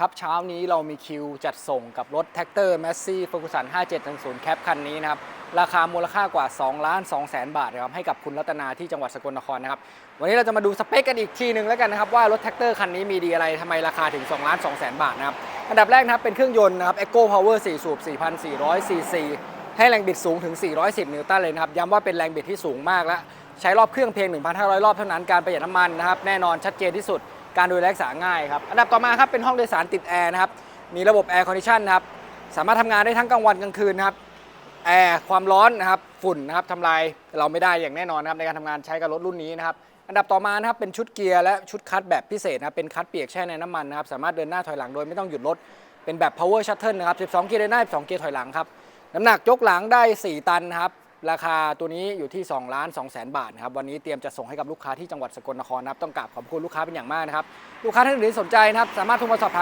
ครับเช้านี้เรามีคิวจัดส่งกับรถแท็กเตอร์แมสซี่ฟอร์กูสัน5710แคปคันนี้นะครับ ราคามูลค่ากว่า2ล้าน2แสนบาทนะครับให้กับคุณรัตนาที่จังหวัดสกลนครนะครับ วันนี้เราจะมาดูสเปคกันอีกทีหนึ่งแล้วกันนะครับ ว่ารถแท็กเตอร์คันนี้มีดีอะไรทำไมราคาถึง2ล้าน2แสนบาทนะครับ อันดับแรกนะครับเป็นเครื่องยนต์นะครับ Eco Power 4 สูบ 4,400 ซีซี ให้แรงบิดสูงถึง 410 นิวตันเลยนะครับ ย้ำว่าเป็นแรงบิดที่สูงมากและใช้รอบเครื่องเพียง 1,500 รอบเท่านั้นการประหยัดน้ำมันนะครับแน่นอนชัดเจนที่สุด การดูแลรักษาง่ายครับ อันดับต่อมาครับเป็นห้องโดยสารติดแอร์นะครับ มีระบบแอร์คอนดิชันนะครับ สามารถทำงานได้ทั้งกลางวันกลางคืนนะครับ แอร์ความร้อนนะครับ ฝุ่นนะครับทำลายเราไม่ได้อย่างแน่นอนนะครับในการทำงานใช้กับรถรุ่นนี้นะครับ อันดับต่อมานะครับเป็นชุดเกียร์และชุดคัดแบบพิเศษนะครับเป็นคัดเปียกแช่ในน้ำมันนะครับ สามารถเดินหน้าถอยหลังโดยไม่ต้องหยุดรถ เป็นแบบ power shuttle นะครับ 12 เกียร์เดินหน้า12 เกียร์ถอยหลังครับ น้ำหนักยกหลังได้ 4 ตันนะครับ ราคาตัวนี้อยู่ที่2ล้าน2แสนบาทนะครับวันนี้เตรียมจะส่งให้กับลูกค้าที่จังหวัดสกลนครนะครับต้องกราบขอบคุณลูกค้าเป็นอย่างมากนะครับลูกค้าท่านอื่นสนใจนะครับสามารถโทรมาสอบถาม